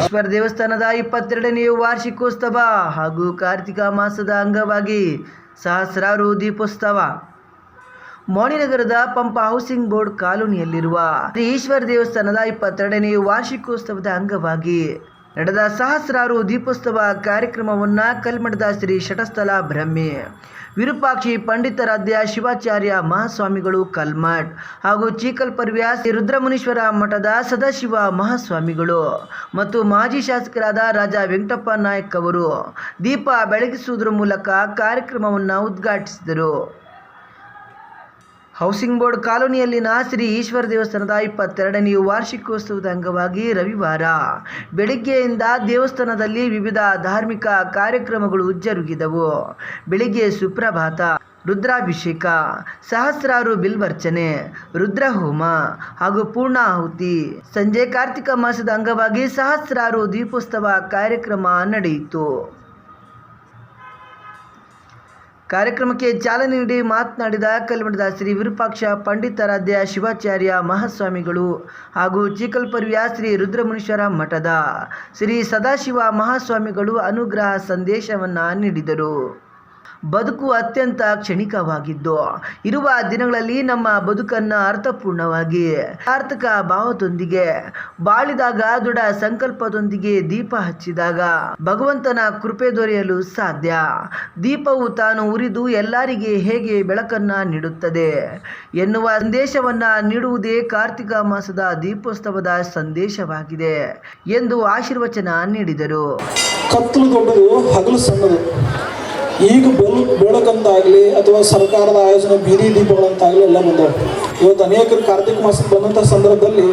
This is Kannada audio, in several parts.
ಈಶ್ವರ ದೇವಸ್ಥಾನದ ಇಪ್ಪತ್ತೆರಡನೆಯ ವಾರ್ಷಿಕೋತ್ಸವ ಹಾಗೂ ಕಾರ್ತಿಕ ಮಾಸದ ಅಂಗವಾಗಿ ಸಹಸ್ರಾರು ದೀಪೋತ್ಸವ ಮೋಣಿನಗರದ ಪಂಪ ಹೌಸಿಂಗ್ ಬೋರ್ಡ್ ಕಾಲೋನಿಯಲ್ಲಿರುವ ಶ್ರೀ ಈಶ್ವರ ದೇವಸ್ಥಾನದ ಇಪ್ಪತ್ತೆರಡನೇ ವಾರ್ಷಿಕೋತ್ಸವದ ಅಂಗವಾಗಿ ನಡೆದ ಸಹಸ್ರಾರು ದೀಪೋತ್ಸವ ಕಾರ್ಯಕ್ರಮವನ್ನು ಕಲ್ಮಠದ ಶ್ರೀ ಶಟಸ್ಥಲ ಬ್ರಹ್ಮಿ, ವಿರೂಪಾಕ್ಷಿ ಪಂಡಿತರಾಧ್ಯ ಶಿವಾಚಾರ್ಯ ಮಹಾಸ್ವಾಮಿಗಳು ಕಲ್ಮಠ್ ಹಾಗೂ ಚೀಕಲ್ಪರ್ವ್ಯ ಶ್ರೀ ರುದ್ರಮುನೀಶ್ವರ ಮಠದ ಸದಾಶಿವ ಮಹಾಸ್ವಾಮಿಗಳು ಮತ್ತು ಮಾಜಿ ಶಾಸಕರಾದ ರಾಜಾ ವೆಂಕಟಪ್ಪ ನಾಯಕ್ ಅವರು ದೀಪ ಬೆಳಗಿಸುವುದರ ಮೂಲಕ ಕಾರ್ಯಕ್ರಮವನ್ನು ಉದ್ಘಾಟಿಸಿದರು. ಹೌಸಿಂಗ್ ಬೋರ್ಡ್ ಕಾಲೋನಿಯಲ್ಲಿನ ಶ್ರೀ ಈಶ್ವರ ದೇವಸ್ಥಾನದ ಇಪ್ಪತ್ತೆರಡನೆಯ ವಾರ್ಷಿಕೋತ್ಸವದ ಅಂಗವಾಗಿ ರವಿವಾರ. ಬೆಳಿಗ್ಗೆಯಿಂದ ದೇವಸ್ಥಾನದಲ್ಲಿ ವಿವಿಧ ಧಾರ್ಮಿಕ ಕಾರ್ಯಕ್ರಮಗಳು ಜರುಗಿದವು. ಬೆಳಿಗ್ಗೆ ಸುಪ್ರಭಾತ, ರುದ್ರಾಭಿಷೇಕ, ಸಹಸ್ರಾರು ಬಿಲ್ವರ್ಚನೆ ರುದ್ರಹೋಮ ಹಾಗೂ ಪೂರ್ಣಾಹುತಿ. ಸಂಜೆ ಕಾರ್ತಿಕ ಮಾಸದ ಅಂಗವಾಗಿ ಸಹಸ್ರಾರು ದೀಪೋತ್ಸವ ಕಾರ್ಯಕ್ರಮ ನಡೆಯಿತು. ಕಾರ್ಯಕ್ರಮಕ್ಕೆ ಚಾಲನೆ ನೀಡಿ ಮಾತನಾಡಿದ ಕಲ್ಮಠದ ಶ್ರೀ ವಿರೂಪಾಕ್ಷ ಪಂಡಿತಾರಾಧ್ಯ ಶಿವಾಚಾರ್ಯ ಮಹಾಸ್ವಾಮಿಗಳು ಹಾಗೂ ಚಿಕಲ್ಪರ್ವಿಯ ಶ್ರೀ ರುದ್ರಮುನೀಶ್ವರ ಮಠದ ಶ್ರೀ ಸದಾಶಿವ ಮಹಾಸ್ವಾಮಿಗಳು ಅನುಗ್ರಹ ಸಂದೇಶವನ್ನು ನೀಡಿದರು. ಬದುಕು ಅತ್ಯಂತ ಕ್ಷಣಿಕವಾಗಿದ್ದು, ಇರುವ ದಿನಗಳಲ್ಲಿ ನಮ್ಮ ಬದುಕನ್ನು ಅರ್ಥಪೂರ್ಣವಾಗಿ ಸಾರ್ಥಕ ಭಾವದೊಂದಿಗೆ, ಬಾಳಿದಾಗ ದೃಢ ಸಂಕಲ್ಪದೊಂದಿಗೆ ದೀಪ ಹಚ್ಚಿದಾಗ ಭಗವಂತನ ಕೃಪೆ ದೊರೆಯಲು ಸಾಧ್ಯ. ದೀಪವು ತಾನು ಉರಿದು ಎಲ್ಲರಿಗೆ ಹೇಗೆ ಬೆಳಕನ್ನ ನೀಡುತ್ತದೆ ಎನ್ನುವ ಸಂದೇಶವನ್ನ ನೀಡುವುದೇ ಕಾರ್ತಿಕ ಮಾಸದ ದೀಪೋತ್ಸವದ ಸಂದೇಶವಾಗಿದೆ ಎಂದು ಆಶೀರ್ವಚನ ನೀಡಿದರು. ಕತ್ತಲು ದೊಡ್ಡದು ಹಗಲು ಸಣ್ಣದು. ಈಗ ಬೆಲ್ ಬೆಳಕಂತಾಗಲಿ ಅಥವಾ ಸರ್ಕಾರದ ಆಯೋಜನೆ ಬೀದಿ ದೀಪಗಳಂತಾಗಲಿ ಎಲ್ಲ ಬಂದವು. ಇವತ್ತು ಅನೇಕರು ಕಾರ್ತಿಕ ಮಾಸಕ್ಕೆ ಬಂದಂಥ ಸಂದರ್ಭದಲ್ಲಿ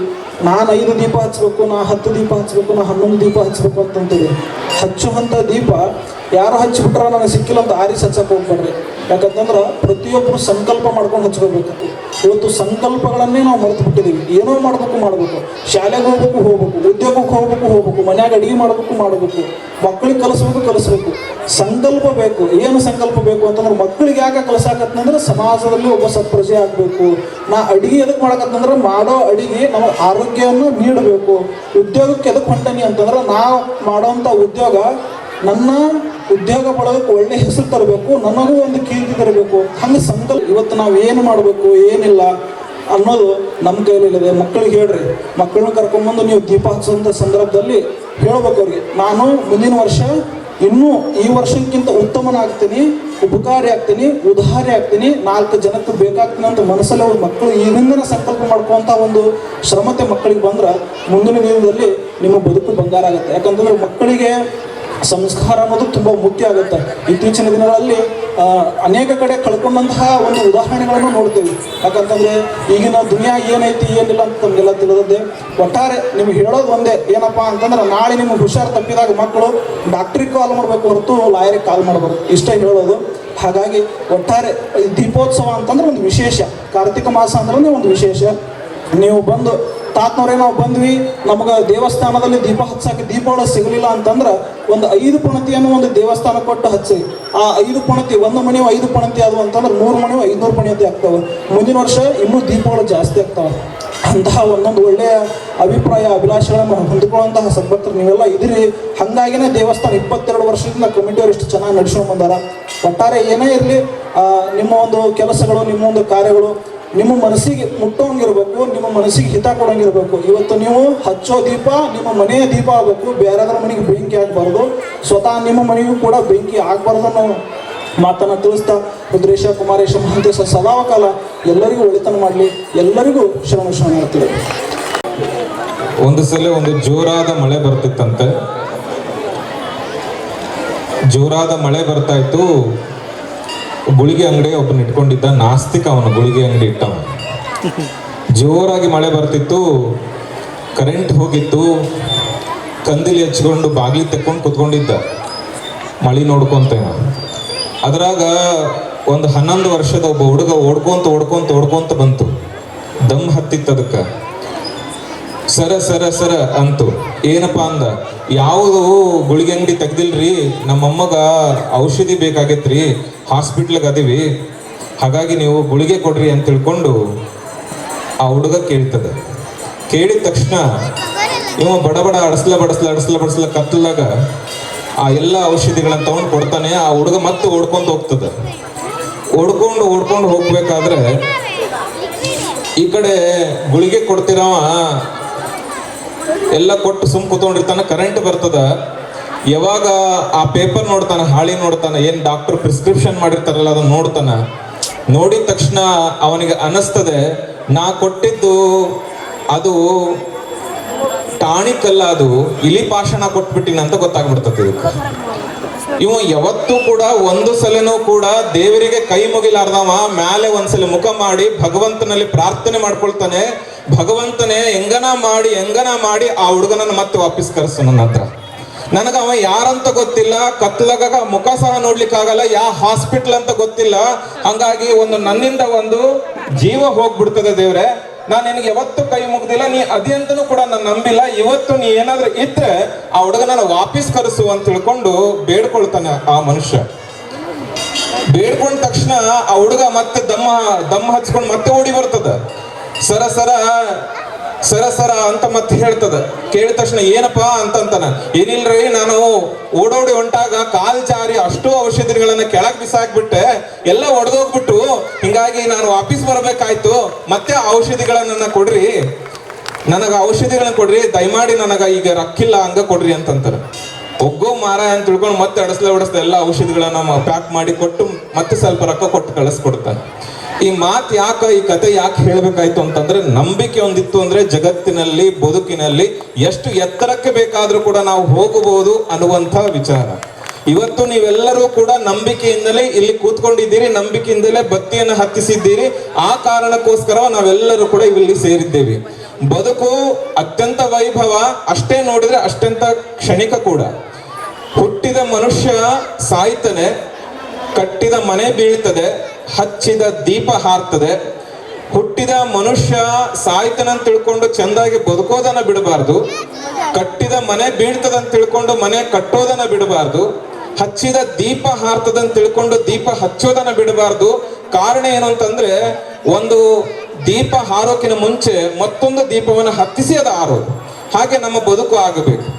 ನಾನು ಐದು ದೀಪ ಹಚ್ಚಬೇಕು ನಾ ಹತ್ತು ದೀಪ ಹಚ್ಚಬೇಕು ನಾ ಹನ್ನೊಂದು ದೀಪ ಹಚ್ಚಬೇಕು ಅಂತಂತೀವಿ. ಹಚ್ಚುವಂಥ ದೀಪ ಯಾರು ಹಚ್ಚಿಬಿಟ್ರ ನನಗೆ ಸಿಕ್ಕಿಲ್ಲ ಅಂತ ಆರಿಸಿ ಹಚ್ಚಕ್ಕೆ ಹೋಗ್ಬೇಡ್ರಿ. ಯಾಕಂತಂದ್ರೆ ಪ್ರತಿಯೊಬ್ಬರು ಸಂಕಲ್ಪ ಮಾಡ್ಕೊಂಡು ಹಚ್ಕೋಬೇಕು. ಇವತ್ತು ಸಂಕಲ್ಪಗಳನ್ನೇ ನಾವು ಮರೆತು ಬಿಟ್ಟಿದ್ದೀವಿ. ಏನೋ ಮಾಡಬೇಕು ಮಾಡಬೇಕು. ಶಾಲೆಗೆ ಹೋಗ್ಬೇಕು ಹೋಗ್ಬೇಕು. ಉದ್ಯೋಗಕ್ಕೆ ಹೋಗ್ಬೇಕು ಹೋಗ್ಬೇಕು. ಮನ್ಯಾಗ ಅಡಿಗೆ ಮಾಡಬೇಕು ಮಾಡಬೇಕು. ಮಕ್ಕಳಿಗೆ ಕಲಿಸ್ಬೇಕು ಕಲಿಸ್ಬೇಕು. ಸಂಕಲ್ಪ ಬೇಕು. ಏನು ಸಂಕಲ್ಪ ಬೇಕು ಅಂತಂದ್ರೆ ಮಕ್ಕಳಿಗೆ ಯಾಕೆ ಕಲಿಸಾಕತ್ತಂದ್ರೆ ಸಮಾಜದಲ್ಲಿ ಒಬ್ಬ ಸತ್ಪ್ರಜೆ ಆಗಬೇಕು. ನಾ ಅಡಿಗೆ ಎದಕ್ಕೆ ಮಾಡಕತ್ತಂದ್ರೆ ಮಾಡೋ ಅಡಿಗೆ ನಮ್ಮ ಆರೋಗ್ಯವನ್ನು ನೀಡಬೇಕು. ಉದ್ಯೋಗಕ್ಕೆ ಎದಕ್ಕೆ ಹೊಂಟನಿ ಅಂತಂದ್ರೆ ನಾವು ಮಾಡೋಂಥ ಉದ್ಯೋಗ ನನ್ನ ಉದ್ಯೋಗ ಪಡೋದಕ್ಕೆ ಒಳ್ಳೆ ಹೆಸರು ತರಬೇಕು, ನನಗೂ ಒಂದು ಕೀರ್ತಿ ತರಬೇಕು, ಹಂಗೆ ಸಂಕಲ್ಪ ಇವತ್ತು ನಾವು ಏನು ಮಾಡಬೇಕು, ಏನಿಲ್ಲ ಅನ್ನೋದು ನಮ್ಮ ಕೈಲಿದೆ ಮಕ್ಕಳಿಗೆ ಹೇಳ್ರಿ. ಮಕ್ಕಳನ್ನ ಕರ್ಕೊಂಬಂದು ನೀವು ದೀಪ ಹಚ್ಚುವಂಥ ಸಂದರ್ಭದಲ್ಲಿ ಹೇಳಬೇಕು ಅವ್ರಿಗೆ. ನಾನು ಮುಂದಿನ ವರ್ಷ ಇನ್ನೂ ಈ ವರ್ಷಕ್ಕಿಂತ ಉತ್ತಮನಾಗ್ತೀನಿ, ಉಪಕಾರಿ ಆಗ್ತೀನಿ, ಉದಾರಿ ಆಗ್ತೀನಿ, ನಾಲ್ಕು ಜನಕ್ಕೆ ಬೇಕಾಗ್ತೀನಿ ಅಂತ ಮನಸ್ಸಲ್ಲಿ ಅವ್ರ ಮಕ್ಕಳು ಈಗಿಂದನೇ ಸಂಕಲ್ಪ ಮಾಡ್ಕೊಂತ ಒಂದು ಶ್ರಮತೆ ಮಕ್ಕಳಿಗೆ ಬಂದ್ರೆ ಮುಂದಿನ ದಿನದಲ್ಲಿ ನಿಮ್ಮ ಬದುಕು ಬಂಗಾರ ಆಗುತ್ತೆ. ಯಾಕಂತಂದ್ರೆ ಮಕ್ಕಳಿಗೆ ಸಂಸ್ಕಾರ ಅನ್ನೋದು ತುಂಬ ಮುಖ್ಯ ಆಗುತ್ತೆ. ಇತ್ತೀಚಿನ ದಿನಗಳಲ್ಲಿ ಅನೇಕ ಕಡೆ ಕಳ್ಕೊಂಡಂತಹ ಒಂದು ಉದಾಹರಣೆಗಳನ್ನು ನೋಡ್ತೀವಿ. ಯಾಕಂತಂದ್ರೆ, ಈಗಿನ ದುನಿಯಾ ಏನೈತಿ, ಏನಿಲ್ಲ ಅಂತ ನಮಗೆಲ್ಲ ತಿಳಿದದ್ದೇ ಒಟ್ಟಾರೆ ನಿಮ್ಗೆ ಹೇಳೋದು ಒಂದೇ, ಏನಪ್ಪ ಅಂತಂದ್ರೆ, ನಾಳೆ ನಿಮ್ಗೆ ಹುಷಾರು ತಪ್ಪಿದಾಗ ಮಕ್ಕಳು ಡಾಕ್ಟ್ರಿಗೆ ಕಾಲ್ ಮಾಡಬೇಕು ಹೊರತು ಲಾಯರಿಗೆ ಕಾಲ್ ಮಾಡಬಾರ್ದು. ಇಷ್ಟೇ ಹೇಳೋದು. ಹಾಗಾಗಿ, ಒಟ್ಟಾರೆ ದೀಪೋತ್ಸವ ಅಂತಂದ್ರೆ ಒಂದು ವಿಶೇಷ. ಕಾರ್ತಿಕ ಮಾಸ ಅಂದ್ರೆ ಒಂದು ವಿಶೇಷ. ನೀವು ಬಂದು ತಾತ್ನವ್ರೆ ನಾವು ಬಂದ್ವಿ. ನಮಗೆ ದೇವಸ್ಥಾನದಲ್ಲಿ ದೀಪ ಹಚ್ಚಕ್ಕೆ ದೀಪಗಳು ಸಿಗಲಿಲ್ಲ ಅಂತಂದ್ರೆ ಒಂದು ಐದು ಪಣತಿಯನ್ನು ಒಂದು ದೇವಸ್ಥಾನ ಕೊಟ್ಟು ಹಚ್ಚಿ. ಆ ಐದು ಪಣತಿ, ಒಂದು ಮನೆಯು ಐದು ಪಣತಿ ಆದವು ಅಂತಂದ್ರೆ ನೂರು ಮನೆಯು ಐದುನೂರು ಪಣತಿ ಆಗ್ತವೆ. ಮುಂದಿನ ವರ್ಷ ಇನ್ನೂ ದೀಪಗಳು ಜಾಸ್ತಿ ಆಗ್ತವೆ. ಅಂತಹ ಒಂದೊಂದು ಒಳ್ಳೆಯ ಅಭಿಪ್ರಾಯ, ಅಭಿಲಾಷೆಗಳನ್ನು ಹೊಂದಿಕೊಳ್ಳುವಂತಹ ಸದ್ಭಕ್ತರು ನೀವೆಲ್ಲ ಇದ್ರಿ ಹಾಗಾಗಿನೇ ದೇವಸ್ಥಾನ ಇಪ್ಪತ್ತೆರಡು ವರ್ಷದಿಂದ ಕಮಿಟಿಯವರು ಇಷ್ಟು ಚೆನ್ನಾಗಿ ನಡೆಸ್ಕೊಂಡು ಬಂದಾರ. ಒಟ್ಟಾರೆ ಏನೇ ಇರಲಿ ನಿಮ್ಮ ಒಂದು ಕೆಲಸಗಳು, ನಿಮ್ಮ ಒಂದು ಕಾರ್ಯಗಳು ನಿಮ್ಮ ಮನಸ್ಸಿಗೆ ಮುಟ್ಟೋಂಗಿರ್ಬೇಕು, ನಿಮ್ಮ ಮನಸ್ಸಿಗೆ ಹಿತ ಕೊಡೋಂಗಿರ್ಬೇಕು. ಇವತ್ತು ನೀವು ಹಚ್ಚೋ ದೀಪ, ನಿಮ್ಮ ಮನೆಯ ದೀಪ ಆಗಬೇಕು. ಬೇರೆದ್ರ ಮನೆಗೆ ಬೆಂಕಿ ಆಗಬಾರ್ದು. ಸ್ವತಃ ನಿಮ್ಮ ಮನೆಗೂ ಕೂಡ ಬೆಂಕಿ ಆಗಬಾರ್ದು ಅನ್ನೋ ಮಾತನ್ನು ತಿಳಿಸ್ತಾ ರುದ್ರೇಶ, ಕುಮಾರೇಶ ಮಹಂತೇಶ ಸದಾ ಕಾಲ ಎಲ್ಲರಿಗೂ ಒಳಿತನ ಮಾಡಲಿ. ಎಲ್ಲರಿಗೂ ಶ್ರಮ ಶ್ರಮ ಮಾಡ್ತೀವಿ ಒಂದು ಸಲ ಒಂದು ಜೋರಾದ ಮಳೆ ಬರ್ತಿತ್ತಂತೆ. ಜೋರಾದ ಮಳೆ ಬರ್ತಾ ಇತ್ತು. ಗುಳಿಗೆ ಅಂಗಡಿ ಒಬ್ಬನ ಇಟ್ಕೊಂಡಿದ್ದ ನಾಸ್ತಿಕ ಅವನು, ಗುಳಿಗೆ ಅಂಗಡಿ ಇಟ್ಟವ ಜೋರಾಗಿ ಮಳೆ ಬರ್ತಿತ್ತು ಕರೆಂಟ್ ಹೋಗಿತ್ತು, ಕಂದಿಲಿ ಹಚ್ಕೊಂಡು ಬಾಗಿಲು ತೆಕ್ಕೊಂಡು ಕುತ್ಕೊಂಡಿದ್ದ. ಮಳಿ ನೋಡ್ಕೊಂತ ಇವ. ಅದ್ರಾಗ ಒಂದು ಹನ್ನೊಂದು ವರ್ಷದ ಒಬ್ಬ ಹುಡುಗ ಓಡ್ಕೊಂತ ಓಡ್ಕೊಂತ ಓಡ್ಕೊಂತ ಬಂತು. ಇತ್ತದಕ್ಕೆ ಸರ ಸರ ಸರ ಅಂತು. ಏನಪ್ಪಾ ಅಂದ? ಯಾವುದು ಗುಳಿಗೆ ಅಂಗಡಿ ತೆಗ್ದಿಲ್ರಿ? ನಮ್ಮಮ್ಮಗ ಔಷಧಿ ಬೇಕಾಗೈತ್ರಿ, ಹಾಸ್ಪಿಟ್ಲ್ಗೆ ಅದೀವಿ. ಹಾಗಾಗಿ ನೀವು ಗುಳಿಗೆ ಕೊಡ್ರಿ ಅಂತ ತಿಳ್ಕೊಂಡು ಆ ಹುಡುಗ ಕೇಳ್ತದೆ. ಕೇಳಿದ ತಕ್ಷಣ ಇವ ಬಡ ಬಡ ಅಡಸ್ಲ ಬಡಸ್ಲ ಅಡಸ್ಲ ಬಡಸ್ಲ ಕತ್ತಲಾಗ ಆ ಎಲ್ಲ ಔಷಧಿಗಳನ್ನ ತಗೊಂಡು ಕೊಡ್ತಾನೆ. ಆ ಹುಡುಗ ಮತ್ತೆ ಓಡ್ಕೊಂಡು ಹೋಗ್ತದೆ. ಓಡ್ಕೊಂಡು ಓಡ್ಕೊಂಡು ಹೋಗ್ಬೇಕಾದ್ರೆ ಈ ಕಡೆ ಗುಳಿಗೆ ಕೊಡ್ತಿರವ. ಎಲ್ಲ ಕೊಟ್ಟು ಸುಮ್ ಕುತ್ಕೊಂಡಿರ್ತಾನ ಕರೆಂಟ್ ಬರ್ತದ. ಯಾವಾಗ ಆ ಪೇಪರ್ ನೋಡ್ತಾನ, ಹಾಳಿ ನೋಡ್ತಾನ, ಏನ್ ಡಾಕ್ಟರ್ ಪ್ರಿಸ್ಕ್ರಿಪ್ಷನ್ ಮಾಡಿರ್ತಾರಲ್ಲ, ಅದನ್ನ ನೋಡ್ತಾನ. ನೋಡಿದ ತಕ್ಷಣ ಅವನಿಗೆ ಅನಿಸ್ತದೆ, ನಾ ಕೊಟ್ಟಿದ್ದು ಅದು ಟಾಣಿಕ್ ಅಲ್ಲ ಅದು ಇಲಿ ಪಾಷಣ ಕೊಟ್ಬಿಟ್ಟಿನ ಅಂತ ಗೊತ್ತಾಗ್ಬಿಡ್ತದೆ ಇದಕ್ಕೆ. ಇವ ಯಾವತ್ತೂ ಕೂಡ ಒಂದು ಸಲನೂ ಕೂಡ ದೇವರಿಗೆ ಕೈ ಮುಗಿಲಾರ್ದವ, ಮ್ಯಾಲೆ ಒಂದ್ಸಲ ಮುಖ ಮಾಡಿ ಭಗವಂತನಲ್ಲಿ ಪ್ರಾರ್ಥನೆ ಮಾಡ್ಕೊಳ್ತಾನೆ. ಭಗವಂತನೇ, ಹೆಂಗನ ಮಾಡಿ ಹೆಂಗನ ಮಾಡಿ ಆ ಹುಡುಗನನ್ನ ಮತ್ತೆ ವಾಪಸ್ ಕರೆಸು ನನ್ನ ಹತ್ರ. ನನಗ ಅವ ಯಾರಂತ ಗೊತ್ತಿಲ್ಲ ಕತ್ಲಗ ಮುಖ ಸಹ ನೋಡ್ಲಿಕ್ಕಾಗಲ್ಲ, ಯಾ ಹಾಸ್ಪಿಟ್ಲ್ ಅಂತ ಗೊತ್ತಿಲ್ಲ. ಹಂಗಾಗಿ ಒಂದು ನನ್ನಿಂದ ಒಂದು ಜೀವ ಹೋಗ್ಬಿಡ್ತದೆ ದೇವ್ರೆ. ನಾನು ನಿನಗೆ ಯಾವತ್ತು ಕೈ ಮುಗ್ದಿಲ್ಲ, ನೀ ಅದಂತನೂ ಕೂಡ ನಾನು ನಂಬಿಲ್ಲ. ಇವತ್ತು ನೀ ಏನಾದ್ರೂ ಇದ್ರೆ ಆ ಹುಡುಗನ ವಾಪಸ್ ಕರೆಸು ಅಂತ ತಿಳ್ಕೊಂಡು ಬೇಡ್ಕೊಳ್ತಾನೆ ಆ ಮನುಷ್ಯ. ಬೇಡ್ಕೊಂಡ ತಕ್ಷಣ ಆ ಹುಡುಗ ಮತ್ತೆ ದಮ್ಮ ದಮ್ಮ ಹಚ್ಕೊಂಡು ಮತ್ತೆ ಓಡಿ ಬರ್ತದ. ಸರ ಸರ ಸರ ಸರ ಅಂತ ಮತ್ತೆ ಹೇಳ್ತದ. ಕೇಳಿದ ತಕ್ಷಣ ಏನಪ್ಪಾ ಅಂತಂತಾನ. ಏನಿಲ್ರಿ ನಾನು ಓಡೋಡಿ ಹೊಂಟಾಗ ಕಾಲ್ ಜಾರಿ ಅಷ್ಟು ಔಷಧಿಗಳನ್ನ ಕೆಳಗ್ ಬಿಸಾಕ್ಬಿಟ್ಟೆ, ಎಲ್ಲ ಒಡೆದೋಗ್ಬಿಟ್ಟು, ಹಿಂಗಾಗಿ ನಾನು ವಾಪಸ್ ಬರಬೇಕಾಯ್ತು, ಮತ್ತೆ ಔಷಧಿಗಳನ್ನ ಕೊಡ್ರಿ. ನನಗ ಔಷಧಿಗಳನ್ನ ಕೊಡ್ರಿ, ದಯಮಾಡಿ ನನಗ ಈಗ ರಕ್ಕಿಲ್ಲ, ಹಂಗ ಕೊಡ್ರಿ ಅಂತಂತಾರೆ ಒಗ್ಗೋ ಮಾರ ಅಂತ ತಿಳ್ಕೊಂಡು ಮತ್ತೆ ಅಡಸ್ಲ ಹೊಡಸ್ಲ ಎಲ್ಲ ಔಷಧಿಗಳನ್ನ ಪ್ಯಾಕ್ ಮಾಡಿ ಕೊಟ್ಟು ಮತ್ತೆ ಸ್ವಲ್ಪ ರೊಕ್ಕ ಕೊಟ್ಟು ಕಳಿಸ್ಕೊಡ್ತಾನೆ. ಈ ಮಾತು ಯಾಕ, ಈ ಕತೆ ಯಾಕೆ ಹೇಳಬೇಕಾಯ್ತು ಅಂತಂದ್ರೆ ನಂಬಿಕೆ ಒಂದಿತ್ತು ಅಂದ್ರೆ ಜಗತ್ತಿನಲ್ಲಿ, ಬದುಕಿನಲ್ಲಿ ಎಷ್ಟು ಎತ್ತರಕ್ಕೆ ಬೇಕಾದ್ರೂ ಕೂಡ ನಾವು ಹೋಗಬಹುದು ಅನ್ನುವಂಥ ವಿಚಾರ. ಇವತ್ತು ನೀವೆಲ್ಲರೂ ಕೂಡ ನಂಬಿಕೆಯಿಂದಲೇ ಇಲ್ಲಿ ಕೂತ್ಕೊಂಡಿದ್ದೀರಿ, ನಂಬಿಕೆಯಿಂದಲೇ ಬತ್ತಿಯನ್ನು ಹತ್ತಿಸಿದ್ದೀರಿ. ಆ ಕಾರಣಕ್ಕೋಸ್ಕರ ನಾವೆಲ್ಲರೂ ಕೂಡ ಇಲ್ಲಿ ಸೇರಿದ್ದೇವೆ. ಬದುಕು ಅತ್ಯಂತ ವೈಭವ, ಅಷ್ಟೇ ನೋಡಿದ್ರೆ ಅಷ್ಟಂತ ಕ್ಷಣಿಕ ಕೂಡ. ಹುಟ್ಟಿದ ಮನುಷ್ಯ ಸಾಯ್ತಾನೆ ಕಟ್ಟಿದ ಮನೆ ಬೀಳ್ತದೆ, ಹಚ್ಚಿದ ದೀಪ ಹಾರ್ತದೆ, ಹುಟ್ಟಿದ ಮನುಷ್ಯ ಸಾಯ್ತನಂತ ತಿಳ್ಕೊಂಡು ಚೆಂದಾಗಿ ಬದುಕೋದನ್ನ ಬಿಡಬಾರ್ದು, ಕಟ್ಟಿದ ಮನೆ ಬೀಳ್ತದಂತ ತಿಳ್ಕೊಂಡು ಮನೆ ಕಟ್ಟೋದನ್ನ ಬಿಡಬಾರ್ದು, ಹಚ್ಚಿದ ದೀಪ ಹಾರ್ತದಂತ ತಿಳ್ಕೊಂಡು ದೀಪ ಹಚ್ಚೋದನ್ನ ಬಿಡಬಾರ್ದು. ಕಾರಣ ಏನು ಅಂತಂದ್ರೆ, ಒಂದು ದೀಪ ಹಾರೋಕಿನ ಮುಂಚೆ ಮತ್ತೊಂದು ದೀಪವನ್ನು ಹತ್ತಿಸಿ ಅದು ಹಾರೋದು. ಹಾಗೆ ನಮ್ಮ ಬದುಕು ಆಗಬೇಕು.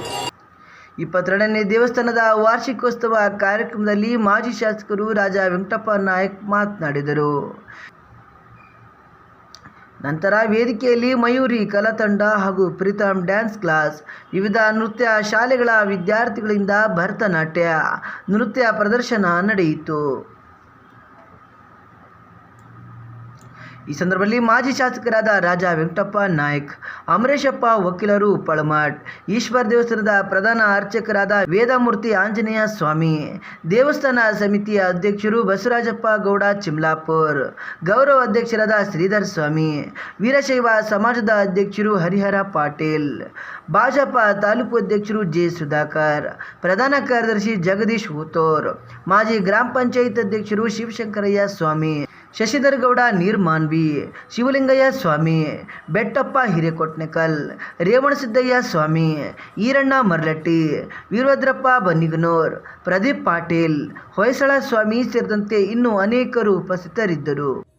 ಇಪ್ಪತ್ತೆರಡನೇ ದೇವಸ್ಥಾನದ ವಾರ್ಷಿಕೋತ್ಸವ ಕಾರ್ಯಕ್ರಮದಲ್ಲಿ ಮಾಜಿ ಶಾಸಕರು ರಾಜ ವೆಂಕಟಪ್ಪ ನಾಯಕ್ ಮಾತನಾಡಿದರು. ನಂತರ ವೇದಿಕೆಯಲ್ಲಿ ಮಯೂರಿ, ಕಲಾತಂಡ ಹಾಗೂ ಪ್ರೀತಮ್ ಡ್ಯಾನ್ಸ್ ಕ್ಲಾಸ್, ವಿವಿಧ ನೃತ್ಯ ಶಾಲೆಗಳ ವಿದ್ಯಾರ್ಥಿಗಳಿಂದ ಭರತನಾಟ್ಯ, ನೃತ್ಯ ಪ್ರದರ್ಶನ ನಡೆಯಿತು. ಈ ಸಂದರ್ಭದಲ್ಲಿ ಮಾಜಿ ಶಾಸಕರಾದ ರಾಜಾ ವೆಂಕಟಪ್ಪ ನಾಯಕ್, ಅಮರೇಶಪ್ಪ ವಕೀಲರು ಪಳಮಾಟ್ ಈಶ್ವರ ದೇವಸ್ಥಾನದ ಪ್ರಧಾನ ಅರ್ಚಕರಾದ ವೇದಮೂರ್ತಿ ಆಂಜನೇಯ ಸ್ವಾಮಿ, ದೇವಸ್ಥಾನ ಸಮಿತಿಯ ಅಧ್ಯಕ್ಷರು ಬಸವರಾಜಪ್ಪ ಗೌಡ ಚಿಮ್ಲಾಪುರ್, ಗೌರವ ಅಧ್ಯಕ್ಷರಾದ ಶ್ರೀಧರ್ ಸ್ವಾಮಿ, ವೀರಶೈವ ಸಮಾಜದ ಅಧ್ಯಕ್ಷರು ಹರಿಹರ ಪಾಟೀಲ್, ಭಾಜಪ ತಾಲೂಕು ಅಧ್ಯಕ್ಷರು ಜೆ ಸುಧಾಕರ್, ಪ್ರಧಾನ ಕಾರ್ಯದರ್ಶಿ ಜಗದೀಶ್ ಹುತೋರ್ ಮಾಜಿ ಗ್ರಾಮ ಪಂಚಾಯತ್ ಅಧ್ಯಕ್ಷರು ಶಿವಶಂಕರಯ್ಯ ಸ್ವಾಮಿ ಶಶಿಧರ್ ಗೌಡ ನೀರ್ಮಾನ್ವಿ ಶಿವಲಿಂಗಯ್ಯ ಸ್ವಾಮಿ, ಬೆಟ್ಟಪ್ಪ ಹಿರೇಕೊಟ್ನೆಕಲ್, ರೇವಣಸಿದ್ದಯ್ಯ ಸ್ವಾಮಿ, ಈರಣ್ಣ ಮರ್ಲಟ್ಟಿ, ವೀರಭದ್ರಪ್ಪ ಬನ್ನಿಗನೂರ್, ಪ್ರದೀಪ್ ಪಾಟೀಲ್, ಹೊಯ್ಸಳ ಸ್ವಾಮಿ ಸೇರಿದಂತೆ ಇನ್ನೂ ಅನೇಕರು ಉಪಸ್ಥಿತರಿದ್ದರು.